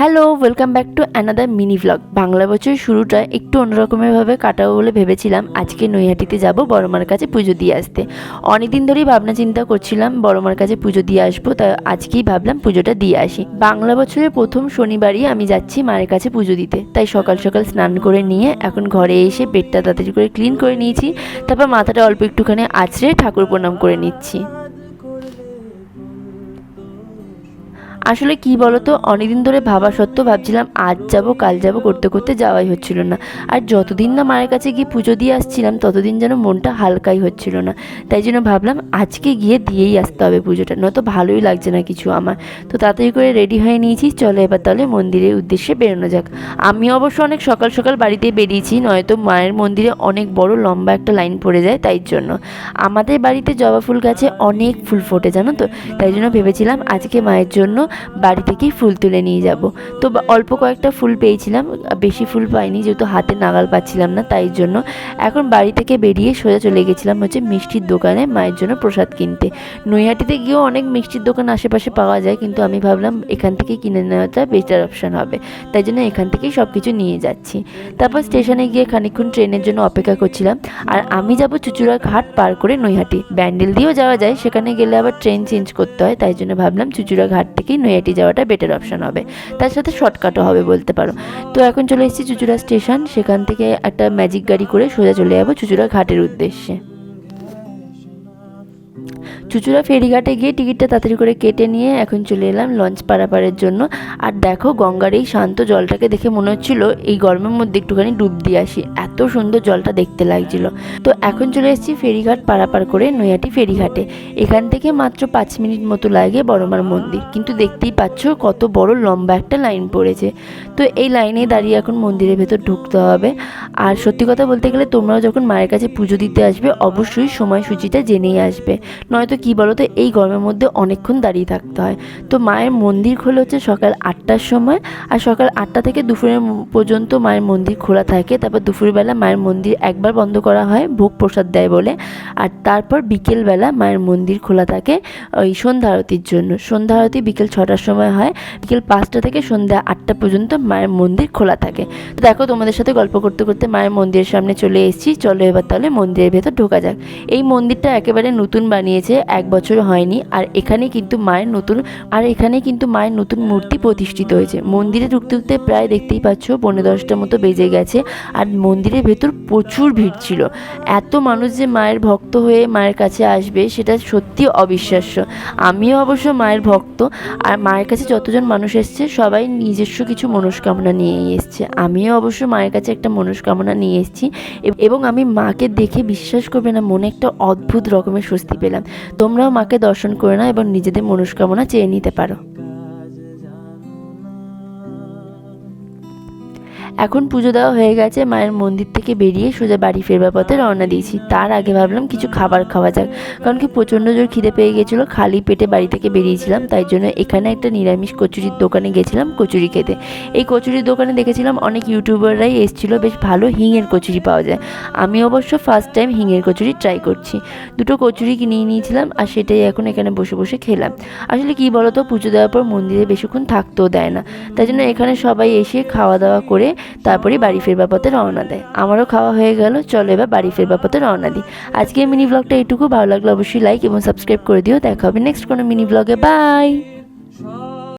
Hello welcome back to another mini vlog Bangla বছরের শুরুটা একটু অন্যরকমেরভাবে কাটাবো বলে ভেবেছিলাম। আজকে নৈহাটিতে যাব বড়মার কাছে পুজো দিয়ে আসতে। অনেকদিন ধরেই ভাবনা চিন্তা করছিলাম, বড়মার কাছে পুজো দিয়ে আসব তাই আজকেই ভাবলাম পুজোটা দিয়ে আসি। বাংলা বছরের প্রথম শনিবারই আমি যাচ্ছি মায়ের কাছে পুজো দিতে। তাই সকাল সকাল স্নান করে নিয়ে এখন ঘরে এসে পেটটা তাড়াতাড়ি করে ক্লিন করে নিয়েছি। তারপর মাথাটা অল্প একটুখানি আছড়ে ঠাকুর প্রণাম করে নিচ্ছি। আসলে কি বলতো, অনেকদিন ধরে ভাবা সত্ত্বেও ভাবছিলাম আজ যাব, কাল যাব, করতে করতে যাওয়াই হচ্ছিল না। আর যতদিন না মায়ের কাছে গিয়ে পুজো দিয়ে আসছিলাম, ততদিন যেন মনটা হালকাই হচ্ছিল না। তাই জন্য ভাবলাম আজকে গিয়ে দিয়েই আসতে হবে পুজোটা, নয়তো ভালোই লাগছে না কিছু আমার। তো তাড়াতাড়ি করে রেডি হয়ে নিয়েছি, চলো এবার তাহলে মন্দিরের উদ্দেশ্যে বেরোনো যাক। আমি অবশ্য অনেক সকাল সকাল বাড়িতে বেরিয়েছি, নয়তো মায়ের মন্দিরে অনেক বড় লম্বা একটা লাইন পড়ে যায় তাই জন্য। আমাদের বাড়িতে জবা ফুল গাছে অনেক ফুল ফোটে জানো তো, তাই জন্য ভেবেছিলাম আজকে মায়ের জন্য বাড়ি থেকেই ফুল তুলে নিয়ে যাব। তো অল্প কয়েকটা ফুল পেয়েছিলাম বেশি ফুল পাইনি, যেহেতু হাতে নাগাল পাচ্ছিলাম না, তাই জন্য। এখন বাড়ি থেকে বেরিয়ে সোজা চলে গেছিলাম হচ্ছে মিষ্টির দোকানে মায়ের জন্য প্রসাদ কিনতে। নৈহাটিতে গিয়েও অনেক মিষ্টির দোকান আশেপাশে পাওয়া যায়, কিন্তু আমি ভাবলাম এখান থেকে কিনে নেওয়াটা বেটার অপশান হবে। তাই জন্য এখান থেকেই সব কিছু নিয়ে যাচ্ছি। তারপর স্টেশনে গিয়ে খানিকক্ষণ ট্রেনের জন্য অপেক্ষা করছিলাম। আর আমি যাব চুচুড়া ঘাট পার করে নৈহাটি। ব্যান্ডেল দিয়েও যাওয়া যায়, সেখানে গেলে আবার ট্রেন চেঞ্জ করতে হয়, তাই জন্য ভাবলাম চুচুড়া ঘাট থেকেই নৈহাটি যাওয়াটা বেটার অপশান হবে। তার সাথে শর্টকাটও হবে বলতে পারো। তো এখন চলে এসেছি চুচুড়া স্টেশন সেখান থেকে একটা ম্যাজিক গাড়ি করে সোজা চলে যাব চুচুড়া ঘাটের উদ্দেশ্যে। চুচুড়া ফেরিঘাটে গিয়ে টিকিটটা তাড়াতাড়ি করে কেটে নিয়ে এখন চলে এলাম লঞ্চ পারাপারের জন্য। আর দেখো, গঙ্গার এই শান্ত জলটাকে দেখে মনে হচ্ছিল এই গরমের মধ্যে একটুখানি ডুব দিয়ে আসি। এত সুন্দর জলটা দেখতে লাগছিল। তো এখন চলে এসেছি ফেরিঘাট পারাপার করে নৈহাটি ফেরিঘাটে। এখান থেকে মাত্র পাঁচ মিনিট মতো লাগে বড়মার মন্দির। কিন্তু দেখতেই পাচ্ছ কত বড় লম্বা একটা লাইন পড়েছে। তো এই লাইনে দাঁড়িয়ে এখন মন্দিরের ভেতর ঢুকতে হবে। আর সত্যি কথা বলতে গেলে তোমরাও যখন মায়ের কাছে পুজো দিতে আসবে, অবশ্যই সময়সূচিটা জেনেই আসবে। নয়তো কি বলো তো এই গরমের মধ্যে অনেকক্ষণ দাঁড়িয়ে থাকতে হয়। তো মায়ের মন্দির খোলা হচ্ছে সকাল আটটার সময়। আর সকাল আটটা থেকে দুপুরের পর্যন্ত মায়ের মন্দির খোলা থাকে। তারপর দুপুরবেলা মায়ের মন্দির একবার বন্ধ করা হয়, ভোগ প্রসাদ দেয় বলে। আর তারপর বিকেলবেলা মায়ের মন্দির খোলা থাকে ওই সন্ধ্যা আরতির জন্য। সন্ধ্যা আরতি বিকেল ছটার সময় হয়। বিকেল পাঁচটা থেকে সন্ধ্যা আটটা পর্যন্ত মায়ের মন্দির খোলা থাকে। তো দেখো, তোমাদের সাথে গল্প করতে করতে মায়ের মন্দিরের সামনে চলে এসেছি। চলো এবার তাহলে মন্দিরের ভেতর ঢোকা যাক। এই মন্দিরটা একেবারে নতুন বানিয়েছে। এক বছর হয়নি। আর এখানে কিন্তু মায়ের নতুন আর এখানে কিন্তু মায়ের নতুন মূর্তি প্রতিষ্ঠিত হয়েছে। মন্দিরে ঢুকতে ঢুকতে প্রায় দেখতেই পাচ্ছ পনেরো দশটার মতো বেজে গেছে। আর মন্দিরের ভেতর প্রচুর ভিড় ছিল। এত মানুষ যে মায়ের ভক্ত হয়ে মায়ের কাছে আসবে, সেটা সত্যি অবিশ্বাস্য। আমিও অবশ্য মায়ের ভক্ত। আর মায়ের কাছে যতজন মানুষ এসছে, সবাই নিজস্ব কিছু মনস্কামনা নিয়ে এসছে। আমিও অবশ্য মায়ের কাছে একটা মনস্কামনা নিয়ে এসেছি। এবং আমি মাকে দেখে বিশ্বাস করবে না, মনে একটা অদ্ভুত রকমের স্বস্তি পেলাম। তোমরাও মাকে দর্শন করে নাও এবং নিজেদের মনস্কামনা চেয়ে নিতে পারো। এখন পুজো দেওয়া হয়ে গেছে, মায়ের মন্দির থেকে বেরিয়ে সোজা বাড়ি ফেরবার পথে রওনা দিয়েছি। তার আগে ভাবলাম কিছু খাবার খাওয়া যাক, কারণ কি প্রচণ্ড জোর খিদে পেয়ে গেছিল, খালি পেটে বাড়ি থেকে বেরিয়েছিলাম, তাই জন্য এখানে একটা নিরামিষ কচুরির দোকানে গেছিলাম কচুরি খেতে। এই কচুরির দোকানে দেখেছিলাম অনেক ইউটিউবাররাই এসেছিল, বেশ ভালো হিঙের কচুরি পাওয়া যায়। আমি অবশ্য ফার্স্ট টাইম হিঙের কচুরি ট্রাই করছি। দুটো কচুরি কিনে নিয়েছিলাম, আর সেটাই এখন এখানে বসে বসে খেলাম। আসলে কি বলতো, পুজো দেওয়ার পর মন্দিরে বেশিক্ষণ থাকতেও দেয় না। তাই জন্য এখানে সবাই এসে খাওয়া দাওয়া করে তারপরে বাড়ি ফেরবার পথে রওনা দেয়। আমারও খাওয়া হয়ে গেল, চলো এবার বাড়ি ফেরবার পথে রওনা দিই। আজকে মিনি ব্লগটা এইটুকু। ভালো লাগলে অবশ্যই লাইক এবং সাবস্ক্রাইব করে দিও। দেখা হবে নেক্সট কোনো মিনি ব্লগে বাই